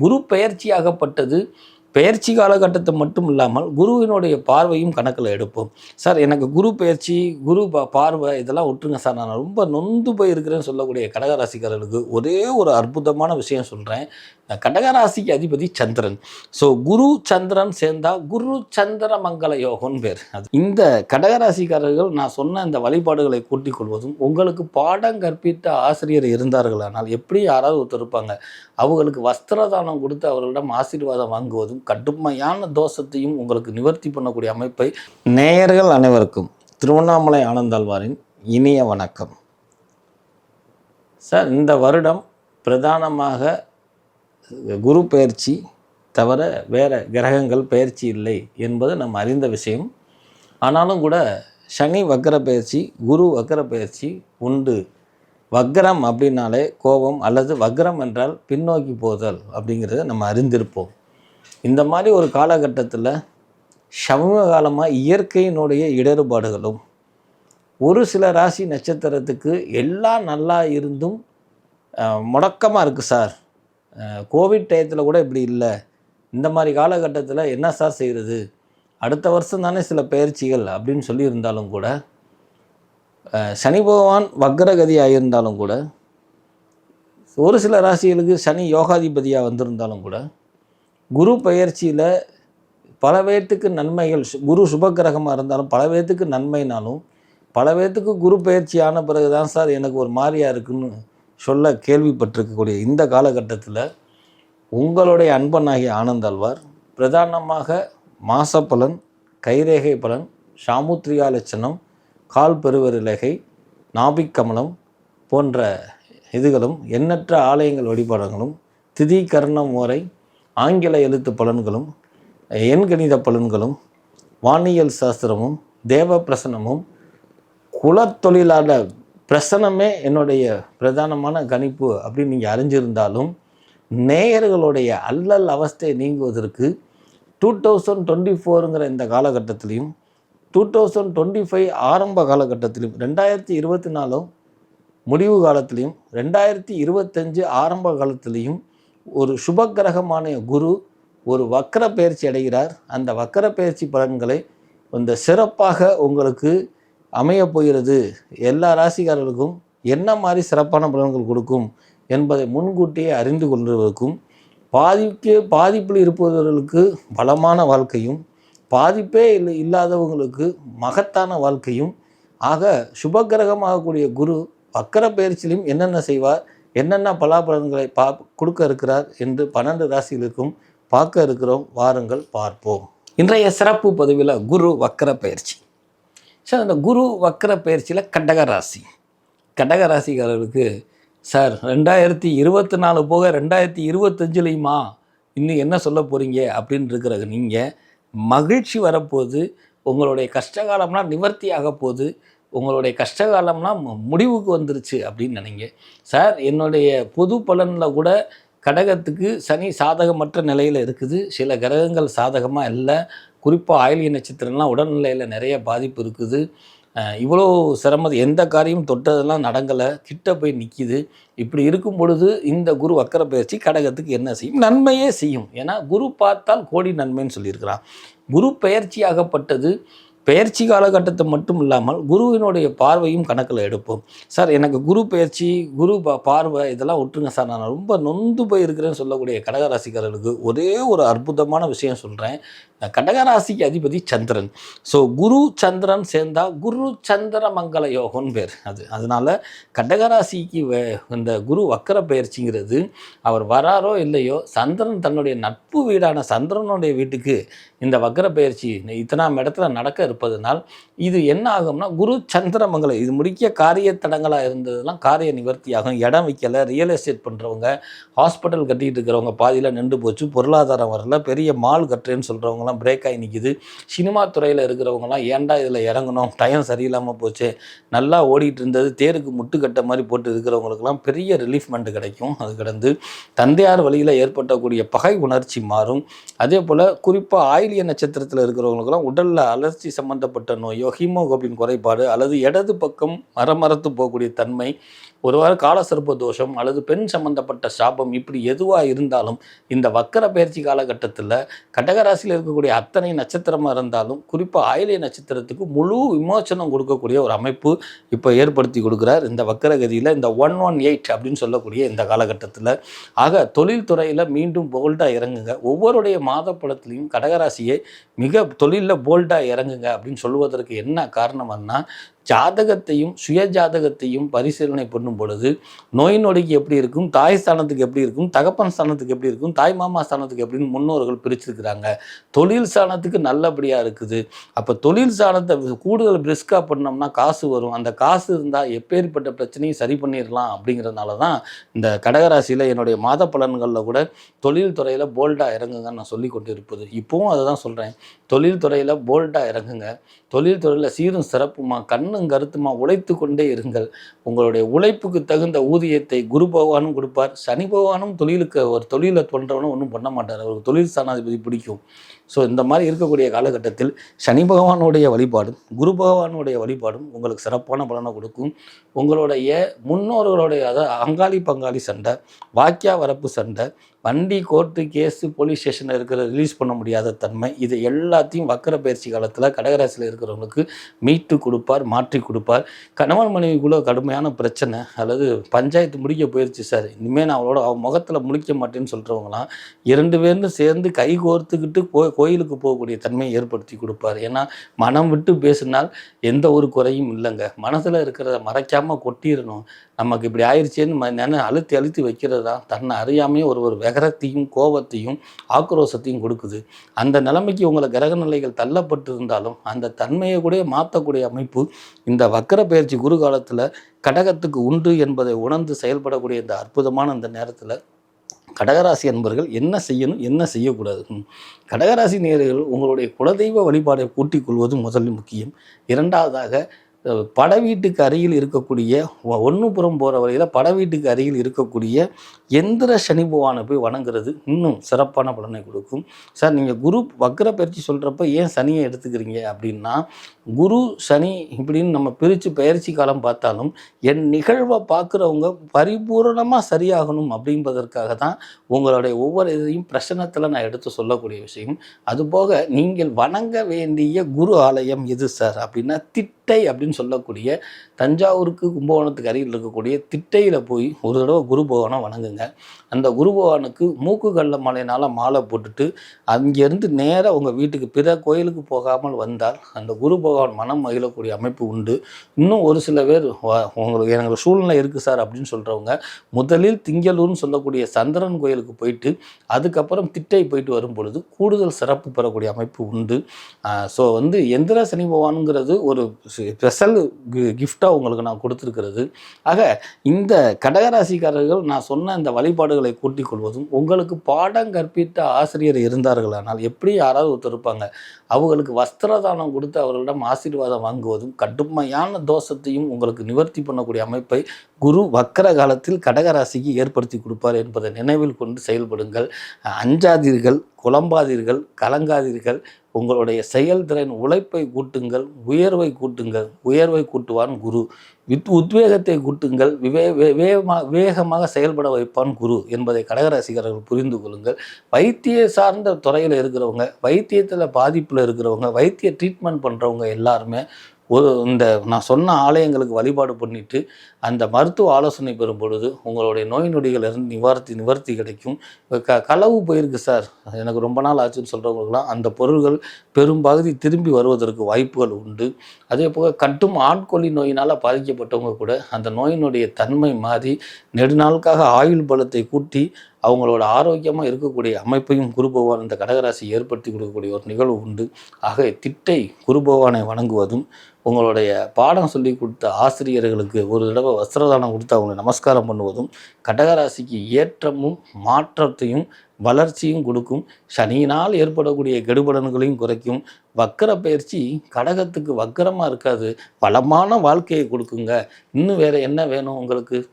குரு பெயர்ச்சியாகப்பட்டது பயிற்சி காலகட்டத்தை மட்டும் இல்லாமல் குருவினுடைய பார்வையும் கணக்கில் எடுப்போம். சார் எனக்கு குரு பயிற்சி குரு பார்வை இதெல்லாம் விட்டுருங்க சார். நான் ரொம்ப நொந்து போயிருக்கிறேன்னு சொல்லக்கூடிய கடகராசிக்காரர்களுக்கு ஒரே ஒரு அற்புதமான விஷயம் சொல்கிறேன் கடகராசிக்கு அதிபதி சந்திரன். ஸோ குரு சந்திரன் சேர்ந்தா குரு சந்திர மங்கள யோகம்னு பேர். அது இந்த கடகராசிக்காரர்கள் நான் சொன்ன இந்த வழிபாடுகளை கூட்டிக் கொள்வதும் உங்களுக்கு பாடம் கற்பித்த ஆசிரியர் இருந்தார்களானால் எப்படி யாராவது ஒருத்தர் இருப்பாங்க? அவங்களுக்கு வஸ்திரதானம் கொடுத்து அவர்களிடம் ஆசீர்வாதம் வாங்குவதும் கடுமையான தோஷத்தையும் உங்களுக்கு நிவர்த்தி பண்ணக்கூடிய அமைப்பை நேயர்கள் அனைவருக்கும் திருவண்ணாமலை ஆனந்தாழ்வாரின் இனிய வணக்கம். சார் இந்த வருடம் பிரதானமாக குரு பயிற்சி தவிர வேறு கிரகங்கள் பெயர்ச்சி இல்லை என்பது நம்ம அறிந்த விஷயம். ஆனாலும் கூட சனி வக்கர பயிற்சி குரு வக்கர பயிற்சி உண்டு. வக்ரம் அப்படின்னாலே கோபம் அல்லது வக்ரம் என்றால் பின்னோக்கி போதல் அப்படிங்கிறத நம்ம அறிந்திருப்போம். இந்த மாதிரி ஒரு காலகட்டத்தில் சமூக காலமாக இயற்கையினுடைய இடர்பாடுகளும் ஒரு சில ராசி நட்சத்திரத்துக்கு எல்லாம் நல்லா இருந்தும் முடக்கமாக இருக்குது சார். கோவிட் டயத்தில் கூட இப்படி இல்லை. இந்த மாதிரி காலகட்டத்தில் என்ன சார் செய்கிறது அடுத்த வருஷம் தானே சில பயிற்சிகள் அப்படின்னு சொல்லியிருந்தாலும் கூட சனி பகவான் வக்ரகதியாக இருந்தாலும் கூட ஒரு சில ராசிகளுக்கு சனி யோகாதிபதியாக வந்திருந்தாலும் கூட குரு பயிற்சியில் பல பேர்த்துக்கு நன்மைகள் குரு சுபக்கிரகமாக இருந்தாலும் பல பேர்த்துக்கு நன்மைனாலும் பல பேர்த்துக்கு குரு பயிற்சி ஆன பிறகு தான் சார் எனக்கு ஒரு மாதிரியாக இருக்குன்னு சொல்ல கேள்விப்பட்டிருக்கக்கூடிய இந்த காலகட்டத்தில் உங்களுடைய அன்பனாகிய ஆனந்தாழ்வார் பிரதானமாக மாச பலன் கைரேகை பலன் சாமுத்ரிகா லட்சணம் கால் பெருவரிலகை நாபிக் கமலம் போன்ற இதுகளும் எண்ணற்ற ஆலயங்கள் வழிபாடுகளும் திதி கர்ணம் முறை ஆங்கில எழுத்து பலன்களும் எண்கணித பலன்களும் வானியல் சாஸ்திரமும் தேவ பிரசனமும் குலத்தொழிலாளர் பிரசனமே என்னுடைய பிரதானமான கணிப்பு அப்படின்னு நீங்கள் அறிஞ்சிருந்தாலும் நேயர்களுடைய அல்லல் அவஸ்தை நீங்குவதற்கு டூ தௌசண்ட் டுவெண்ட்டி ஃபோருங்கிற இந்த காலகட்டத்திலையும் டூ தௌசண்ட் டுவெண்ட்டி ஃபைவ் ஆரம்ப காலகட்டத்திலையும் ரெண்டாயிரத்தி இருபத்தி நாலும் முடிவு காலத்திலையும் ரெண்டாயிரத்தி இருபத்தஞ்சு ஆரம்ப காலத்திலையும் ஒரு சுபக்கிரகமான குரு ஒரு வக்கர பயிற்சி அடைகிறார். அந்த வக்கர பயிற்சி பலன்களை இந்த சிறப்பாக உங்களுக்கு அமையப் போகிறது. எல்லா ராசிக்காரர்களுக்கும் என்ன மாதிரி சிறப்பான பலன்கள் கொடுக்கும் என்பதை முன்கூட்டியே அறிந்து கொள்வதற்கும் பாதிக்கு பாதிப்பில் இருப்பவர்களுக்கு பலமான வாழ்க்கையும் பாதிப்பே இல்லை இல்லாதவங்களுக்கு மகத்தான வாழ்க்கையும். ஆக சுபகிரகமாகக்கூடிய குரு வக்கர பயிற்சியிலும் என்னென்ன செய்வார்? என்னென்ன பலாபலன்களை பா கொடுக்க இருக்கிறார் என்று பன்னெண்டு ராசிகளுக்கும் பார்க்க இருக்கிறோம். வாருங்கள் பார்ப்போம். இன்றைய சிறப்பு பதிவில் குரு வக்கர பயிற்சி. சார் அந்த குரு வக்கர பயிற்சியில் கடக ராசி. கடக ராசிக்காரர்களுக்கு சார் ரெண்டாயிரத்தி இருபத்தி நாலு போக ரெண்டாயிரத்தி இருபத்தஞ்சுலையுமா? இன்னும் என்ன சொல்ல போகிறீங்க அப்படின்னு இருக்கிற நீங்கள் மகிழ்ச்சி வரப்போகுது உங்களுடைய கஷ்டகாலம்லாம் நிவர்த்தி ஆக போகுது உங்களுடைய கஷ்டகாலம்லாம் காலம்லாம் முடிவுக்கு வந்துருச்சு அப்படின்னு நினைங்க. சார் என்னுடைய பொது பலனில் கூட கடகத்துக்கு சனி சாதகமற்ற நிலையில் இருக்குது. சில கிரகங்கள் சாதகமாக இல்லை. குறிப்பாக ஆயிலிய நட்சத்திரம்லாம் உடல்நிலையில் நிறைய பாதிப்பு இருக்குது. இவ்வளோ சிரமம் எந்த காரியம் தொட்டதெல்லாம் நடங்கலை. கிட்ட போய் நிற்கிது இப்படி இருக்கும் பொழுது இந்த குரு வக்கர பயிற்சி கடகத்துக்கு என்ன செய்யும்? நன்மையே செய்யும். ஏன்னா குரு பார்த்தால் கோடி நன்மைன்னு சொல்லியிருக்கிறான் குரு பெயர்ச்சியாகப்பட்டது பயிற்சி காலகட்டத்தை மட்டும் இல்லாமல் குருவினுடைய பார்வையும் கணக்கில் எடுப்போம். சார் எனக்கு குரு பயிற்சி குரு பார்வை இதெல்லாம் விட்டுருங்க சார். நான் ரொம்ப நொந்து போயிருக்கிறேன்னு சொல்லக்கூடிய கடகராசிக்காரர்களுக்கு ஒரே ஒரு அற்புதமான விஷயம் சொல்கிறேன் கடகராசிக்கு அதிபதி சந்திரன். ஸோ குரு சந்திரன் சேர்ந்தால் குரு சந்திர மங்கள யோகம்னு பேர். அது அதனால் கடகராசிக்கு இந்த குரு வக்கர பயிற்சிங்கிறது அவர் வராரோ இல்லையோ சந்திரன் தன்னுடைய நட்பு வீடான சந்திரனுடைய வீட்டுக்கு இந்த வக்கர பயிற்சி இத்தனாம் இடத்துல நடக்க இருப்பதனால் இது என்ன ஆகும்னா குரு சந்திரமங்கலம் இது முடிக்க காரிய தடங்களாக இருந்ததெல்லாம் காரிய நிவர்த்தி ஆகும் இடம் விற்கலை ரியல் எஸ்டேட் பண்ணுறவங்க ஹாஸ்பிட்டல் கட்டிட்டு இருக்கிறவங்க பாதியில் நின்று போச்சு பொருளாதாரம் வரல பெரிய மால் கட்டுறேன்னு சொல்கிறவங்கலாம் பிரேக் ஆகி நிற்கிது சினிமா துறையில் இருக்கிறவங்கலாம் ஏன்டா இதில் இறங்கணும்? டைம் சரியில்லாமல் போச்சு. நல்லா ஓடிட்டு இருந்தது தேருக்கு முட்டுக்கட்ட மாதிரி போட்டு இருக்கிறவங்களுக்கெல்லாம் பெரிய ரிலீஃப்மெண்ட் கிடைக்கும். அது கிடந்து தந்தையார் வழியில் ஏற்பட்டக்கூடிய பகை உணர்ச்சி மாறும். அதே போல் குறிப்பாக ஆயிலிய நட்சத்திரத்தில் இருக்கிறவங்களுக்கெல்லாம் உடலில் அலர்ச்சி சம்பந்தப்பட்ட நோயோ ஹீமோகுளோபின் குறைபாடு அல்லது இடது பக்கம் மரமரத்து போகக்கூடிய தன்மை ஒருவாறு காலசர்ப்ப தோஷம் அல்லது பெண் சம்பந்தப்பட்ட சாபம் இப்படி எதுவாக இருந்தாலும் இந்த வக்கர பயிற்சி காலகட்டத்தில் கடகராசியில் இருக்கக்கூடிய அத்தனை நட்சத்திரமாக இருந்தாலும் குறிப்பாக ஆயிலிய நட்சத்திரத்துக்கு முழு விமோசனம் கொடுக்கக்கூடிய ஒரு அமைப்பு இப்போ ஏற்படுத்தி கொடுக்குறார். இந்த வக்கரகதியில் இந்த ஒன் ஒன் எயிட் அப்படின்னு சொல்லக்கூடிய இந்த காலகட்டத்தில். ஆக தொழில்துறையில் மீண்டும் போல்டாக இறங்குங்க. ஒவ்வொருடைய மாத படத்துலையும் கடகராசியை மிக தொழிலில் போல்டாக இறங்குங்க அப்படின்னு சொல்லுவதற்கு என்ன காரணம்னா ஜாதகத்தையும் சுய ஜாதகத்தையும் பரிசீலனை பண்ணும் பொழுது நோய் நொடிக்கு எப்படி இருக்கும் தாய் ஸ்தானத்துக்கு எப்படி இருக்கும் தகப்பன் ஸ்தானத்துக்கு எப்படி இருக்கும் தாய் மாமா ஸ்தானத்துக்கு எப்படின்னு முன்னோர்கள் பிரிச்சிருக்கிறாங்க. தொழில் ஸ்தானத்துக்கு நல்லபடியாக இருக்குது. அப்போ தொழில் ஸ்தானத்தை கூடுதல் பிரிஸ்காக பண்ணோம்னா காசு வரும். அந்த காசு இருந்தால் எப்பேற்பட்ட பிரச்சனையும் சரி பண்ணிடலாம் அப்படிங்கிறதுனால தான் இந்த கடகராசியில் என்னுடைய மாத பலன்களில் கூட தொழில் துறையில் போல்டாக இறங்குங்கன்னு நான் சொல்லி கொண்டு இருப்பது இப்போவும் அதை தான் சொல்கிறேன் தொழில் துறையில் போல்டாக இறங்குங்க. தொழில் துறையில் சீரும் சிறப்புமா? கண்ணும் கருத்துமா உழைத்து கொண்டே இருங்கள். உங்களுடைய உழைப்புக்கு தகுந்த ஊதியத்தை குரு பகவானும் கொடுப்பார். சனி பகவானும் தொழிலுக்கு ஒரு தொழிலை தோன்றவனும் ஒன்றும் பண்ண மாட்டார். அவருக்கு தொழில் ஸ்தானாதிபதி பிடிக்கும். ஸோ இந்த மாதிரி இருக்கக்கூடிய காலகட்டத்தில் சனி பகவானுடைய வழிபாடும் குரு பகவானுடைய வழிபாடும் உங்களுக்கு சிறப்பான பலனை கொடுக்கும். உங்களுடைய முன்னோர்களுடைய அதாவது அங்காளி பங்காளி சண்டை வாக்கியா வரப்பு சண்டை வண்டி கோர்ட்டு கேஸு போலீஸ் ஸ்டேஷனில் இருக்கிற ரிலீஸ் பண்ண முடியாத தன்மை இது எல்லாத்தையும் வக்கர பயிற்சி காலத்தில் கடகராசியில் இருக்கிறவங்களுக்கு மீட்டு கொடுப்பார் மாற்றி கொடுப்பார். கணவன் மனைவிக்குள்ளே கடுமையான பிரச்சனை அல்லது பஞ்சாயத்து முடிக்க போயிடுச்சு சார் இனிமேல் நான் அவளோட அவன் முகத்தில் முடிக்க மாட்டேன்னு சொல்கிறவங்களாம் இரண்டு பேரும் சேர்ந்து கை கோர்த்துக்கிட்டு போய் கோயிலுக்கு போகக்கூடிய தன்மையை ஏற்படுத்தி கொடுப்பார். ஏன்னா மனம் விட்டு பேசினால் எந்த ஒரு குறையும் இல்லைங்க. மனசில் இருக்கிறத மறைக்காமல் கொட்டிடணும். நமக்கு இப்படி ஆயிடுச்சேன்னு நினை அழுத்தி அழுத்தி வைக்கிறது தான். தன்னை அறியாமையே ஒரு ஒரு வெகரத்தையும் கோபத்தையும் ஆக்ரோஷத்தையும் கொடுக்குது. அந்த நிலைமைக்கு உங்களை கிரக நிலைகள் தள்ளப்பட்டு இருந்தாலும் அந்த தன்மையை கூட மாற்றக்கூடிய அமைப்பு இந்த வக்கர பயிற்சி குரு காலத்தில் கடகத்துக்கு உண்டு என்பதை உணர்ந்து செயல்படக்கூடிய இந்த அற்புதமான இந்த நேரத்தில் கடகராசி அன்பர்கள் என்ன செய்யணும் என்ன செய்யக்கூடாது? கடகராசி நேர்கள் உங்களுடைய குலதெய்வ வழிபாடை கூட்டிக் கொள்வது முதல் முக்கியம். இரண்டாவதாக பட வீட்டுக்கு அருகில் இருக்கக்கூடிய ஒன்றுபுறம் போகிற வழியில் பட வீட்டுக்கு அருகில் இருக்கக்கூடிய எந்திர சனி பகவானை போய் வணங்குறது இன்னும் சிறப்பான பலனை கொடுக்கும். சார் நீங்கள் குரு வக்ர பயிற்சி சொல்கிறப்ப ஏன் சனியை எடுத்துக்கிறீங்க அப்படின்னா குரு சனி இப்படின்னு நம்ம பிரித்து பயிற்சி காலம் பார்த்தாலும் என் நிகழ்வை பார்க்குறவங்க பரிபூரணமாக சரியாகணும் அப்படின்பதற்காக தான் உங்களுடைய ஒவ்வொரு இதையும் பிரசனத்தில் நான் எடுத்து சொல்லக்கூடிய விஷயம். அதுபோக நீங்கள் வணங்க வேண்டிய குரு ஆலயம் எது சார்? அப்படின்னா திட்ட திட்டை அப்படின்னு சொல்லக்கூடிய தஞ்சாவூருக்கு கும்பகோணத்துக்கு அருகில் இருக்கக்கூடிய திட்டையில் போய் ஒரு தடவை குரு பகவானை வணங்குங்க. அந்த குரு பகவானுக்கு மூக்கு கல்ல மலையினால் மாலை போட்டுட்டு அங்கேருந்து நேராக உங்கள் வீட்டுக்கு பிற கோயிலுக்கு போகாமல் வந்தால் அந்த குரு பகவான் மனம் மகிழக்கூடிய அமைப்பு உண்டு. இன்னும் ஒரு சில பேர் உங்களுக்கு எனக்கு சூழ்நிலை இருக்குது சார் அப்படின்னு சொல்கிறவங்க முதலில் திங்களூர்னு சொல்லக்கூடிய சந்திரன் கோயிலுக்கு போயிட்டு அதுக்கப்புறம் திட்டை போயிட்டு வரும் பொழுது கூடுதல் சிறப்பு பெறக்கூடிய அமைப்பு உண்டு. ஸோ வந்து எந்திர சனி பகவானுங்கிறது ஒரு ஸ்பெஷல் கிஃப்டாக உங்களுக்கு நான் கொடுத்துருக்கிறது. ஆக இந்த கடகராசிக்காரர்கள் நான் சொன்ன இந்த வழிபாடுகளை கூட்டிக் கொள்வதும் உங்களுக்கு பாடம் கற்பித்த ஆசிரியர் இருந்தார்களானால் எப்படி யாராவது ஒருத்தர் இருப்பாங்க? அவங்களுக்கு வஸ்திரதானம் கொடுத்து அவர்களிடம் ஆசீர்வாதம் வாங்குவதும் கடுமையான தோஷத்தையும் உங்களுக்கு நிவர்த்தி பண்ணக்கூடிய அமைப்பை குரு வக்கர காலத்தில் கடகராசிக்கு ஏற்படுத்தி கொடுப்பார் என்பதை நினைவில் கொண்டு செயல்படுங்கள். அஞ்சாதீர்கள் குழம்பாதீர்கள் கலங்காதீர்கள். உங்களுடைய செயல்திறன் உழைப்பை கூட்டுங்கள் உயர்வை கூட்டுங்கள் உயர்வை கூட்டுவான் குரு. வித் உத்வேகத்தை கூட்டுங்கள் விவே வே- வேகமாக வேகமாக செயல்பட வைப்பான் குரு என்பதை கடகராசிக்காரர்கள் புரிந்து கொள்ளுங்கள். வைத்திய சார்ந்த துறையில் இருக்கிறவங்க வைத்தியத்தில் பாதிப்பில் இருக்கிறவங்க வைத்திய ட்ரீட்மெண்ட் பண்ணுறவங்க எல்லாருமே ஒரு இந்த நான் சொன்ன ஆலயங்களுக்கு வழிபாடு பண்ணிட்டு அந்த மருத்துவ ஆலோசனை பெறும் பொழுது உங்களுடைய நோய் நொடிகள் இருந்து நிவார்த்தி நிவர்த்தி கிடைக்கும். க களவு போயிருக்கு சார். எனக்கு ரொம்ப நாள் ஆச்சுன்னு சொல்கிறவங்களுக்குலாம் அந்த பொருள்கள் பெரும்பகுதி திரும்பி வருவதற்கு வாய்ப்புகள் உண்டு. அதே போக கட்டும் ஆட்கொல்லி நோயினால் பாதிக்கப்பட்டவங்க கூட அந்த நோயினுடைய தன்மை மாறி நெடுநாளுக்காக ஆயுள் பலத்தை கூட்டி அவங்களோட ஆரோக்கியமாக இருக்கக்கூடிய அமைப்பையும் குரு பகவான் இந்த கடகராசி ஏற்படுத்தி கொடுக்கக்கூடிய ஒரு நிகழ்வு உண்டு. ஆக திட்டை குரு பகவானை வணங்குவதும் உங்களுடைய பாடம் சொல்லி கொடுத்த ஆசிரியர்களுக்கு ஒரு தடவை வஸ்திரதானம் கொடுத்து அவங்களை நமஸ்காரம் பண்ணுவதும் கடகராசிக்கு ஏற்றமும் மாற்றத்தையும் வளர்ச்சியும் கொடுக்கும் சனியினால் ஏற்படக்கூடிய கெடுபடன்களையும் குறைக்கும். வக்கர பயிற்சி கடகத்துக்கு வக்கரமாக இருக்காது. வளமான வாழ்க்கையை கொடுக்குங்க. இன்னும் வேறு என்ன வேணும் உங்களுக்கு?